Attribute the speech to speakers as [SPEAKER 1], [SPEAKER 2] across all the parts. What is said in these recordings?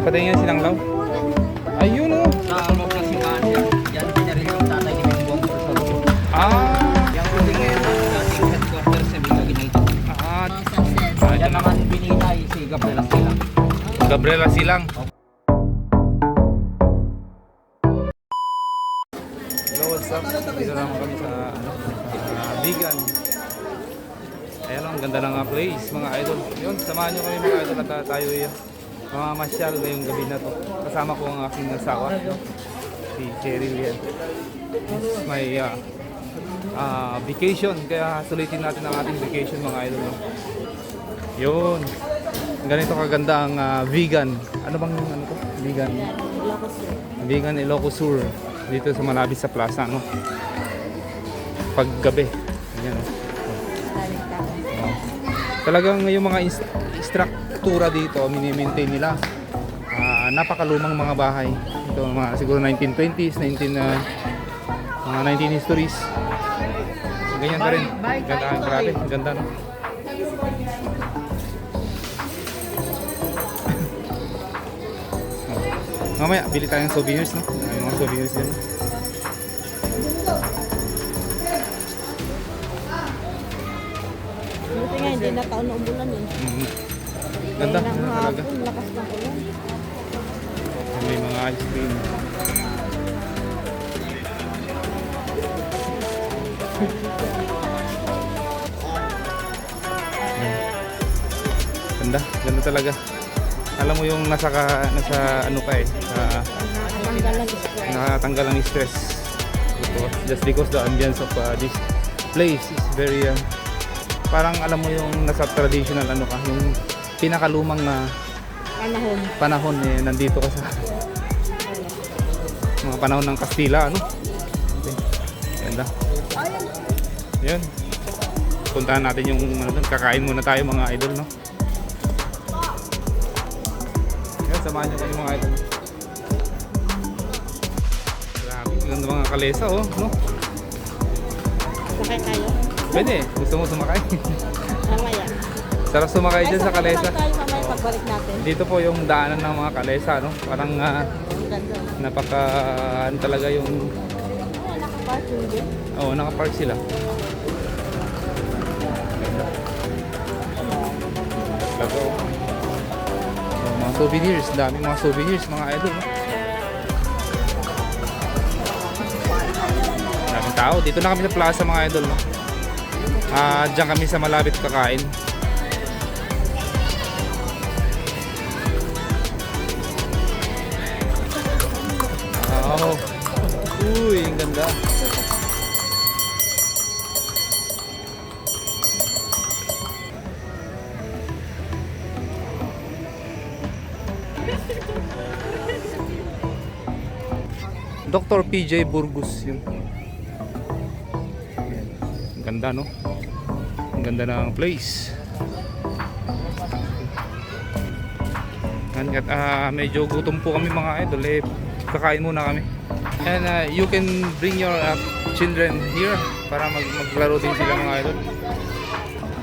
[SPEAKER 1] May patingin yung sinanglaw. Ayun oh.
[SPEAKER 2] Sa ng simbahan yan. Yan pinaril yung tatay ni Bengbong sa loob.
[SPEAKER 1] Ah.
[SPEAKER 2] Yung building ngayon ang dating headquarters sa Bingo United.
[SPEAKER 1] Ah. Ah,
[SPEAKER 2] Yan naman bininay si Gabriela Sila.
[SPEAKER 1] Gabriela Silang. Hello, what's up? Dito naman kami sa ano, uh, vegan. Ayan ang ganda ng uh, place, mga idol. Yun, samahan nyo kami mga idol at uh, tayo ay mga masyal ngayong gabi na to. Kasama ko ang aking asawa, no? si Cheryl yan. It's my uh, uh, vacation, kaya sulitin natin ang ating vacation mga idol. No? Yun. Ganito kaganda ang ah, vegan. Ano bang ano to? Vegan. Vegan Ilocos Sur. Dito sa malapit sa plaza, no? Paggabi. Ayan. oh. Oh. Talagang yung mga ins- struktura dito, mini-maintain nila. Ah, napakalumang mga bahay. Ito mga siguro 1920s, 19 ah, mga 19 histories. Ganyan pa rin. Ganda, grabe, ganda no. Mamaya, bili tayo ng souvenirs, no? May mga souvenirs din.
[SPEAKER 3] Buti nga hindi na taon na umulan eh.
[SPEAKER 1] Mhm. Ganda, ganda talaga.
[SPEAKER 3] hapon, lakas ng ulan.
[SPEAKER 1] May mga ice cream. Ganda, ganda talaga. Alam mo yung nasa ka, nasa ano ka eh, sa,
[SPEAKER 3] Nakatanggal
[SPEAKER 1] ang stress. Because, just because the ambience of uh, this place is very uh, parang alam mo yung nasa traditional ano ka, yung pinakalumang na
[SPEAKER 3] Panahon.
[SPEAKER 1] panahon eh nandito ka sa mga panahon ng Kastila ano okay. ganda yun puntahan natin yung ano dun, kakain muna tayo mga idol no yun samahan nyo kayo mga idol grabe ganda mga kalesa oh no
[SPEAKER 3] Sakay tayo.
[SPEAKER 1] pwede gusto mo sumakay
[SPEAKER 3] Mamaya.
[SPEAKER 1] Sarap sumakay dyan sa kalesa
[SPEAKER 3] tayo mamaya pagbalik natin.
[SPEAKER 1] dito po yung daanan ng mga kalesa no parang ah,
[SPEAKER 3] Ang ganda.
[SPEAKER 1] napaka ano talaga yung. Oo, oh, nakapark sila. Ganda. Oh, mga souvenirs, dami mga souvenirs, mga idol. No? Daming tao. Dito na kami sa plaza mga idol. No? Ah, diyan kami sa malapit kakain. Dr. PJ Burgos yun. Ang ganda no? Ang ganda ng place. At ah, medyo gutom po kami mga idol eh, kakain muna kami. And uh, you can bring your uh, children here para mag maglaro din sila mga idol.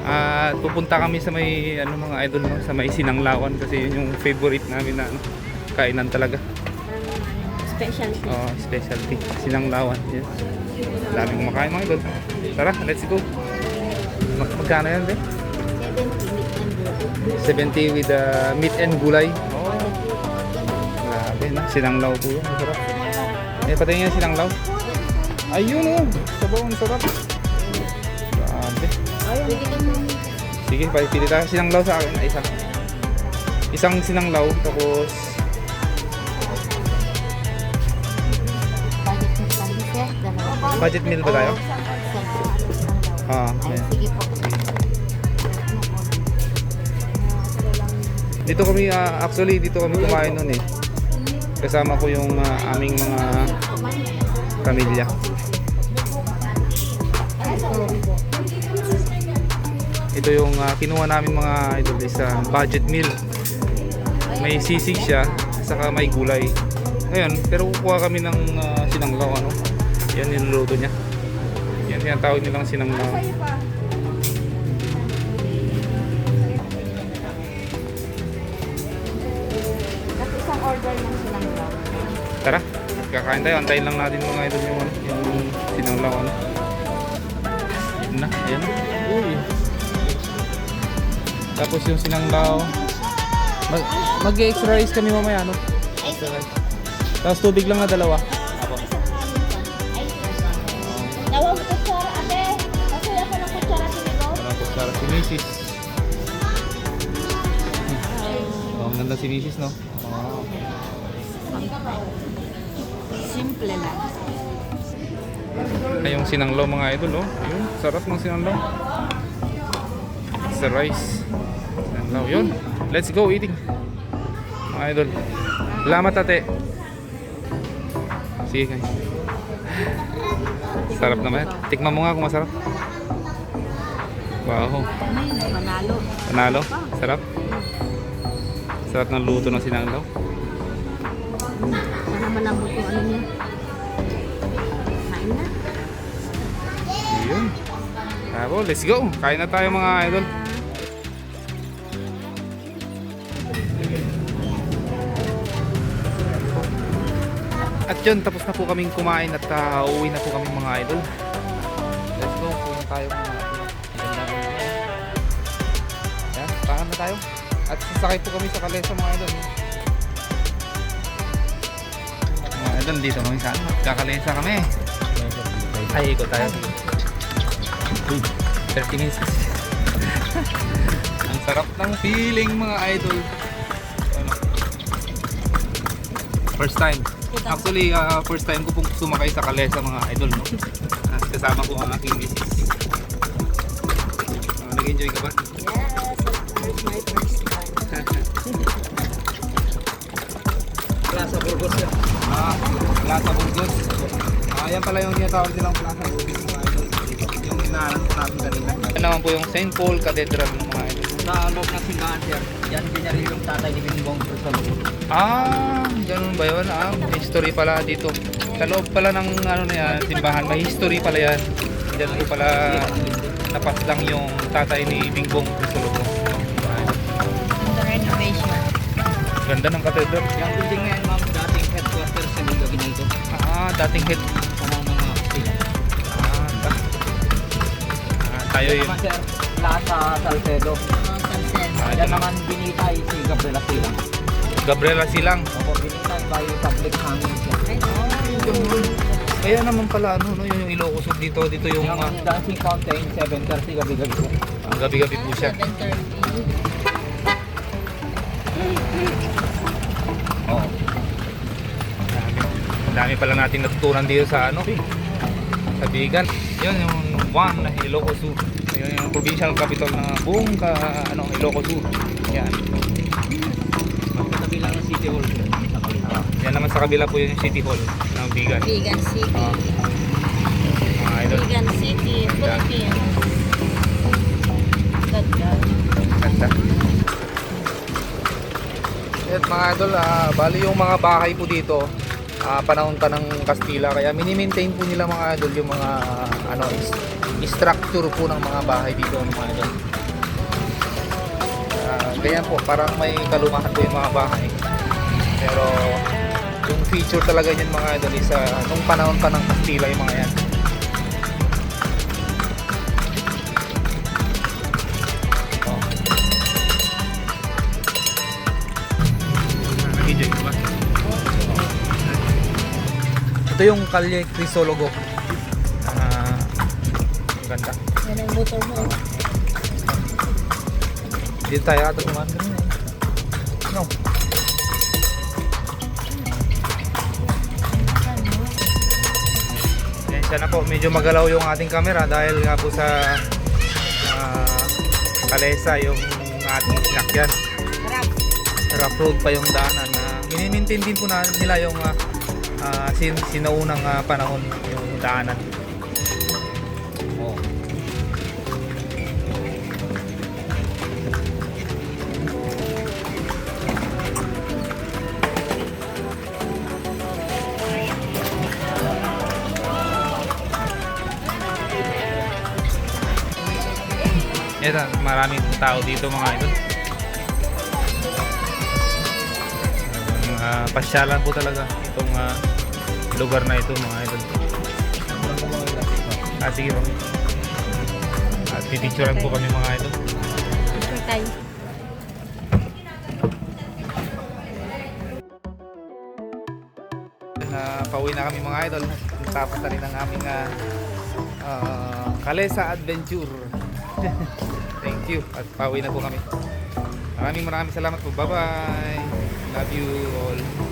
[SPEAKER 1] At pupunta kami sa may ano mga idol no, sa may Sinanglawan kasi yun yung favorite namin na ano, kainan talaga.
[SPEAKER 3] Specialty.
[SPEAKER 1] Oh, specialty. Sinanglawan. Yes. Daming kumakain mga idol. Tara, let's go. Mag magkano yan, be?
[SPEAKER 3] 70
[SPEAKER 1] 70
[SPEAKER 3] meat and gulay.
[SPEAKER 1] with uh, meat and gulay. Oh, grabe na. Sinanglaw po yun. Eh, patingin yung sinanglaw. Ayun oh. Sabaw, ang sarap. Grabe. Sige, pili tayo. Sinanglaw sa akin. Ay, Isa. Isang sinanglaw. Tapos,
[SPEAKER 3] budget meal
[SPEAKER 1] ba tayo? Ah,
[SPEAKER 3] Ay,
[SPEAKER 1] ayan.
[SPEAKER 3] sige po.
[SPEAKER 1] Dito kami, ah, actually, dito kami kumain nun eh. Kasama ko yung ah, aming mga pamilya. Ito yung ah, kinuha namin mga idol is ah, budget meal. May sisig siya, saka may gulay. Ngayon, pero kukuha kami ng ah, sinanglaw ano. Yan niluluto niya. Yan yung tawag nilang sinanglaw.
[SPEAKER 3] Isang
[SPEAKER 1] Tara, kakain tayo. Antayin lang natin mga idol yung, yung sinanglaw. Ano. Yun na, ayan na. Uy. Tapos yung sinanglaw. Mag, mag-extra rice kami mamaya, no? Extra rice. Tapos tubig lang na dalawa.
[SPEAKER 3] Nawag kutsara ate. Kasi ako ng kutsara tinigo.
[SPEAKER 1] Parang kutsara si Mrs. Oh, ang ganda si Mrs. no? Oh.
[SPEAKER 3] Simple lang.
[SPEAKER 1] Ay, yung sinanglaw mga idol, oh. Yun, sarap ng sinanglaw. Sa rice. Sinanglaw, yun. Let's go eating. Mga idol. Salamat ate. Sige kayo. Sarap naman. Tikman mo nga kung masarap. Wow.
[SPEAKER 3] Manalo.
[SPEAKER 1] Panalo. Sarap. Sarap ng luto ng sinanglaw.
[SPEAKER 3] Sana malambot yung ano niya. Kain na.
[SPEAKER 1] Yun. Bravo, let's go. Kain na tayo mga idol. At yun, tapos na po kaming kumain at uh, uuwi na po kami mga idol. Let's go, kunin tayo mga Yan, tahan na tayo. At sasakay po kami sa kalesa mga idol. Mga idol, dito kami sa ano, kakalesa kami. Ay, ikot tayo. 30 minutes. Ang sarap ng feeling mga idol. First time. Actually, ah, first time ko pong sumakay sa kalesa mga idol. No? Ah, kasama ko ang aking misis. Ah, Nag-enjoy ka ba?
[SPEAKER 3] Yes, my first time.
[SPEAKER 2] Plaza Burgos yan.
[SPEAKER 1] Ah, Plaza Burgos. Ah, yan pala yung tinatawag nilang Plaza Burgos mga idol. Yung inaanan ko namin kanina. Yan naman po yung St. Paul Cathedral ng mga idol.
[SPEAKER 2] Sa loob ng simbahan sir, yan pinaril yung tatay ni Bingbong sa loob.
[SPEAKER 1] Ah, ganun ba yun? Ah, may history pala dito. Sa loob pala ng ano na yan, simbahan, may history pala yan. Diyan po pala napaslang yung tatay ni Bingbong Rizologo.
[SPEAKER 3] The renovation.
[SPEAKER 1] Ganda ng katedral.
[SPEAKER 2] Yung building na yan ma'am, dating headquarters sa Liga Ginito.
[SPEAKER 1] Ah, dating head.
[SPEAKER 2] Sa mga mga.
[SPEAKER 1] Ah, ah, tayo
[SPEAKER 2] naman sir, Plaza Salcedo.
[SPEAKER 3] Sunset.
[SPEAKER 1] Ah,
[SPEAKER 2] Yan naman binitay si Gabriela Silang.
[SPEAKER 1] Gabriela Silang.
[SPEAKER 2] Opo, binitay by public hanging sir.
[SPEAKER 1] Kaya naman pala ano, no, yung Ilocos dito, dito yung
[SPEAKER 2] Yung dancing fountain, 7.30 gabi-gabi po.
[SPEAKER 1] ah, gabi-gabi po siya.
[SPEAKER 3] 7.30.
[SPEAKER 2] Oo.
[SPEAKER 1] Ang dami pala natin natutunan dito sa ano, sa Bigan. Yun yung one na Ilocos Sur. Yun yung provincial capital ng buong ka, ano, Ilocos. Yan.
[SPEAKER 2] Sa
[SPEAKER 1] kabila po yung City Hall ng Bigan.
[SPEAKER 3] Vegan City.
[SPEAKER 1] Ah. Mga idol.
[SPEAKER 3] Vegan City, Philippines. Ganda.
[SPEAKER 1] Ganda. At mga idol, ah, bali yung mga bahay po dito, ah, panahon pa ng Kastila kaya mini-maintain po nila mga idol yung mga ano is, structure po ng mga bahay dito mga idol. Ah, ganyan po, parang may kalumahan po yung mga bahay. Pero yung feature talaga niyan mga idol is ah, nung panahon pa ng Kastila yung mga yan. Ito yung Kalye Crisologo. Ah, ang ganda.
[SPEAKER 3] Yan ang motor mo.
[SPEAKER 1] Dito tayo ata tumaan siya na po, medyo magalaw yung ating camera dahil nga po sa ah, kalesa yung ating sinakyan. Rough road pa yung daanan na minimaintain din po na nila yung ah, ah, sin sinaunang ah, panahon yung daanan. Ito, maraming tao dito mga idol. Ah, pasyalan po talaga itong ah, lugar na ito mga idol. Ah, sige po. At pipicturean po kami mga idol.
[SPEAKER 3] Picture tayo.
[SPEAKER 1] na pauwi na kami mga idol. Tapos na rin ang aming ah, ah, Kalesa Adventure. Thank you. At pauwi na po kami. Maraming maraming salamat po. Bye-bye. Love you all.